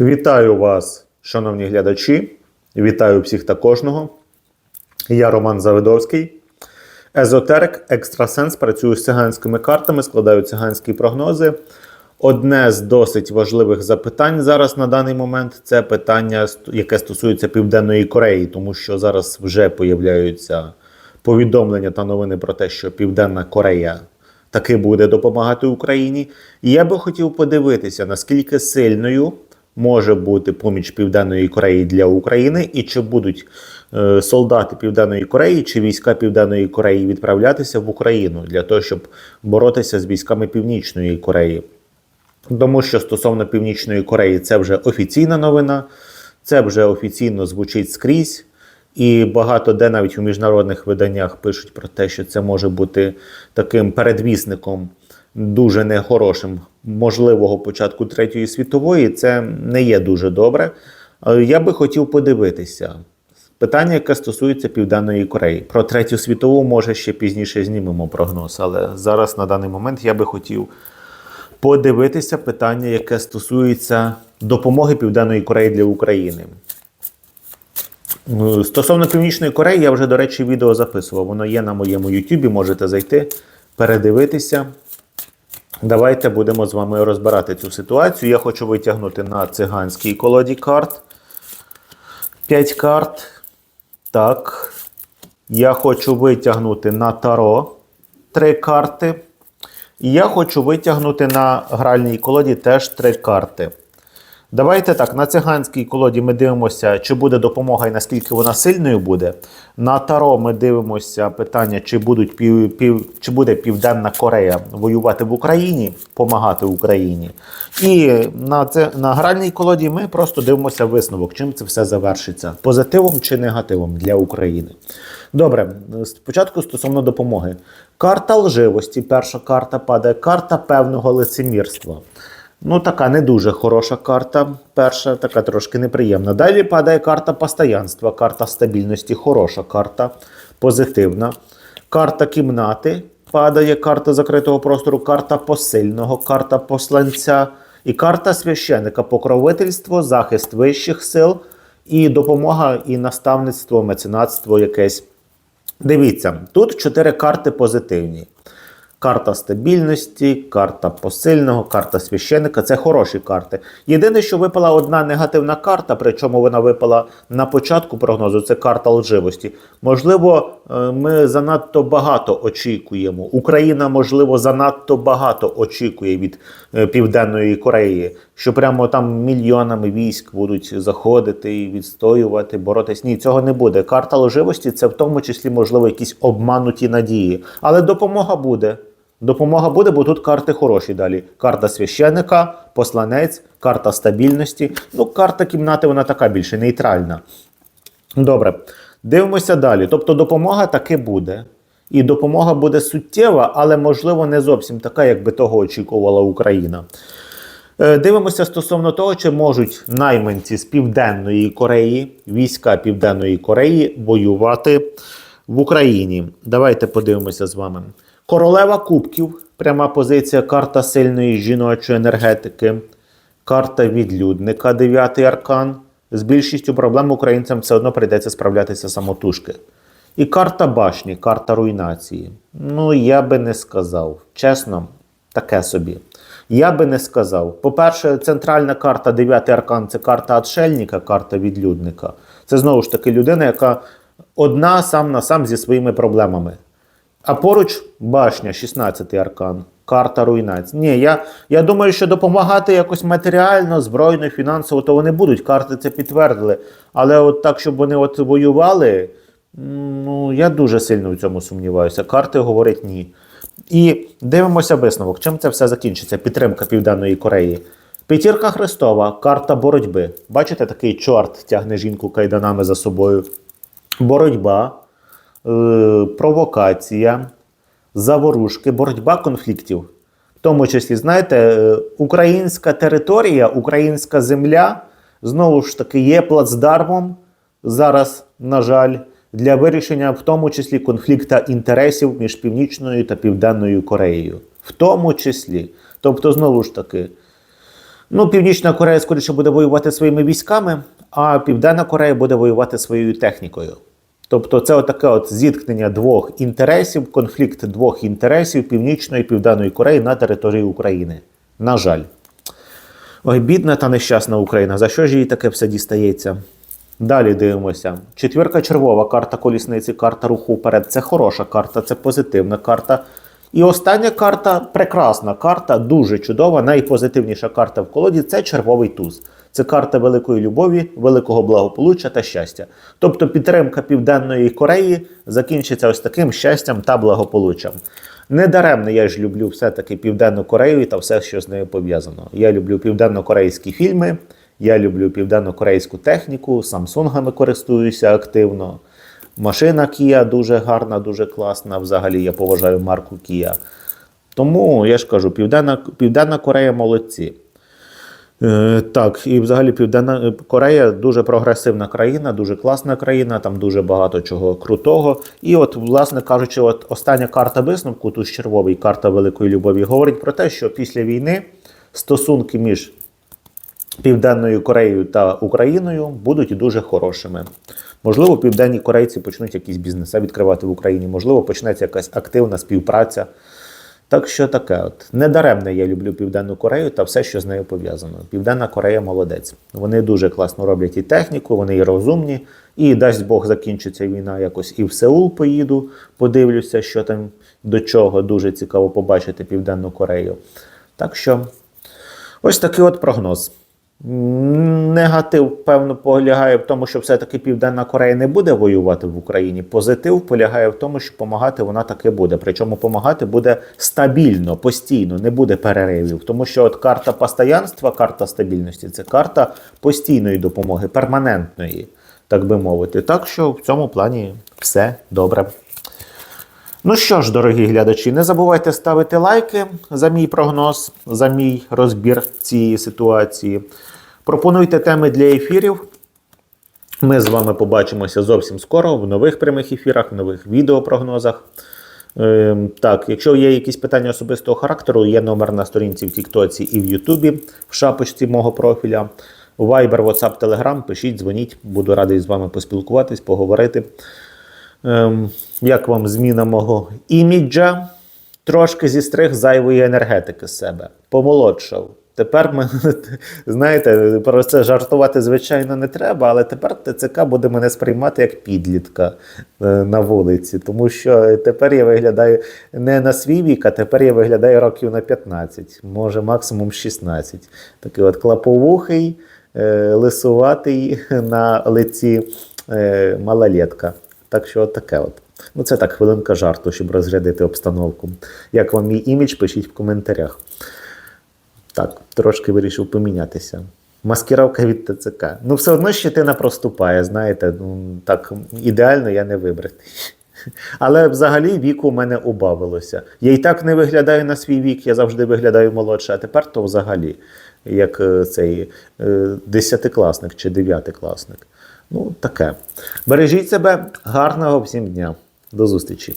Вітаю вас, шановні глядачі. Вітаю всіх та кожного. Я Роман Завидовський. Езотерик, екстрасенс, працюю з циганськими картами, складаю циганські прогнози. Одне з досить важливих запитань зараз на даний момент це питання, яке стосується Південної Кореї, тому що зараз вже появляються повідомлення та новини про те, що Південна Корея таки буде допомагати Україні. І я би хотів подивитися, наскільки сильною може бути поміч Південної Кореї для України, і чи будуть е, солдати Південної Кореї чи війська Південної Кореї відправлятися в Україну для того, щоб боротися з військами Північної Кореї. Тому що стосовно Північної Кореї це вже офіційна новина, це вже офіційно звучить скрізь. І багато де навіть у міжнародних виданнях пишуть про те, що це може бути таким передвісником дуже нехорошим можливого початку Третьої світової. Це не є дуже добре. Я би хотів подивитися. Питання, яке стосується Південної Кореї. Про Третю світову, може, ще пізніше знімемо прогноз, але зараз на даний момент я би хотів подивитися питання, яке стосується допомоги Південної Кореї для України. Е, Стосовно Північної Кореї, я вже, до речі, відео записував. Воно є на моєму YouTube, можете зайти, передивитися. Давайте будемо з вами розбирати цю ситуацію. Я хочу витягнути на циганській колоді карт. 5 карт. Так. Я хочу витягнути на таро 3 карти. І я хочу витягнути на гральній колоді теж 3 карти. Давайте так, на циганській колоді ми дивимося, чи буде допомога і наскільки вона сильною буде. На Таро ми дивимося питання, чи будуть пів, пів, чи буде Південна Корея воювати в Україні, допомагати Україні. І на, на гральній колоді ми просто дивимося висновок, чим це все завершиться: позитивом чи негативом для України. Добре, спочатку стосовно допомоги. Карта лживості, перша карта падає, карта певного лицемірства. Ну, така не дуже хороша карта. Перша, така трошки неприємна. Далі падає карта постоянства, карта стабільності, хороша карта, позитивна. Карта кімнати падає, карта закритого простору, карта посильного, карта посланця і карта священика, покровительство, захист вищих сил і допомога, і наставництво, меценатство якесь. Дивіться, тут чотири карти позитивні. Карта стабільності, карта посильного, карта священика це хороші карти. Єдине, що випала одна негативна карта, причому вона випала на початку прогнозу, це карта лживості. Можливо, е, ми занадто багато очікуємо. Україна, можливо, занадто багато очікує від е, Південної Кореї, що прямо там мільйонами військ будуть заходити і відстоювати, боротись. Ні, цього не буде. Карта лживості це в тому числі, можливо, якісь обмануті надії. Але допомога буде. Допомога буде, бо тут карти хороші далі. Карта священника, посланець, карта стабільності. Ну, карта кімнати, вона така більше нейтральна. Добре. Дивимося далі. Тобто допомога таки буде. І допомога буде суттєва, але, можливо, не зовсім така, як би того очікувала Україна. Е, Дивимося стосовно того, чи можуть найманці з Південної Кореї, війська Південної Кореї воювати в Україні. Давайте подивимося з вами. Королева Кубків, пряма позиція, карта сильної жіночої енергетики, карта відлюдника, дев'ятий аркан. З більшістю проблем українцям все одно прийдеться справлятися самотужки. І карта башні, карта руйнації. Ну, я би не сказав. Чесно, таке собі. Я би не сказав. По-перше, центральна карта, дев'ятий аркан це карта отшельника, карта відлюдника. Це знову ж таки людина, яка одна сам на сам зі своїми проблемами. А поруч башня, 16-й аркан, карта руйнації. Ні, я, я думаю, що допомагати якось матеріально, збройно, фінансово, то вони будуть. Карти це підтвердили. Але от так, щоб вони от воювали, ну я дуже сильно в цьому сумніваюся. Карти говорять ні. І дивимося висновок. Чим це все закінчиться? Підтримка Південної Кореї. П'ятірка Христова, карта боротьби. Бачите, такий чорт тягне жінку кайданами за собою. Боротьба, провокація, заворушки, боротьба конфліктів. В тому числі, знаєте, е, українська територія, українська земля знову ж таки є плацдармом зараз, на жаль, для вирішення, в тому числі, конфлікта інтересів між Північною та Південною Кореєю. В тому числі. Тобто, знову ж таки, Ну, Північна Корея скоріше буде воювати своїми військами, а Південна Корея буде воювати своєю технікою. Тобто це отаке от зіткнення двох інтересів, конфлікт двох інтересів Північної і Південної Кореї на території України. На жаль. Ой, бідна та нещасна Україна. За що ж їй таке все дістається? Далі дивимося. Четвірка червова карта колісниці, карта руху вперед. Це хороша карта, це позитивна карта. І остання карта прекрасна карта, дуже чудова, найпозитивніша карта в колоді це червовий туз. Це карта великої любові, великого благополуччя та щастя. Тобто підтримка Південної Кореї закінчиться ось таким щастям та благополуччям. Недаремно я ж люблю все-таки Південну Корею та все, що з нею пов'язано. Я люблю південно-корейські фільми, я люблю південно-корейську техніку, самсунгами користуюся активно. Машина Kia дуже гарна, дуже класна. Взагалі я поважаю марку Kia. Тому я ж кажу, Південна, Південна Корея молодці. Е, так, і взагалі Південна Корея дуже прогресивна країна, дуже класна країна, там дуже багато чого крутого. І от, власне кажучи, от остання карта висновку, тут червовий карта великої любові, говорить про те, що після війни стосунки між Південною Кореєю та Україною будуть дуже хорошими. Можливо, південні корейці почнуть якісь бізнеси відкривати в Україні, можливо, почнеться якась активна співпраця. Так що таке, от недаремне я люблю Південну Корею та все, що з нею пов'язано. Південна Корея молодець. Вони дуже класно роблять і техніку, вони і розумні. І дасть Бог закінчиться війна якось і в Сеул поїду, подивлюся, що там до чого. Дуже цікаво побачити Південну Корею. Так що ось такий от прогноз. Негатив, певно, полягає в тому, що все-таки Південна Корея не буде воювати в Україні. Позитив полягає в тому, що допомагати вона таки буде. Причому допомагати буде стабільно, постійно, не буде переривів. Тому що от карта постоянства, карта стабільності це карта постійної допомоги, перманентної, так би мовити. Так що в цьому плані все добре. Ну що ж, дорогі глядачі, не забувайте ставити лайки за мій прогноз, за мій розбір цієї ситуації. Пропонуйте теми для ефірів. Ми з вами побачимося зовсім скоро в нових прямих ефірах, в нових відеопрогнозах. Ем, так, якщо є якісь питання особистого характеру, є номер на сторінці в Тіктоці і в Ютубі в шапочці мого профіля. Viber, WhatsApp, Telegram, пишіть, дзвоніть, буду радий з вами поспілкуватись, поговорити. Ем, як вам зміна мого іміджа? Трошки зістриг зайвої енергетики з себе. Помолодшав. Тепер ми, знаєте, про це жартувати, звичайно, не треба, але тепер ТЦК буде мене сприймати як підлітка е, на вулиці. Тому що тепер я виглядаю не на свій вік, а тепер я виглядаю років на 15, може максимум 16. Такий от клаповухий, е, лисуватий на лиці е, малолетка. Так що от таке от. Ну, це так, хвилинка жарту, щоб розрядити обстановку. Як вам мій імідж, пишіть в коментарях. Так, трошки вирішив помінятися. Маскировка від ТЦК. Ну, все одно щетина проступає, знаєте, ну, так ідеально я не вибритий. Але взагалі віку у мене убавилося. Я і так не виглядаю на свій вік, я завжди виглядаю молодше, а тепер то взагалі, як е, цей е, десятикласник чи дев'ятикласник. Ну, таке. Бережіть себе, гарного всім дня. До зустрічі!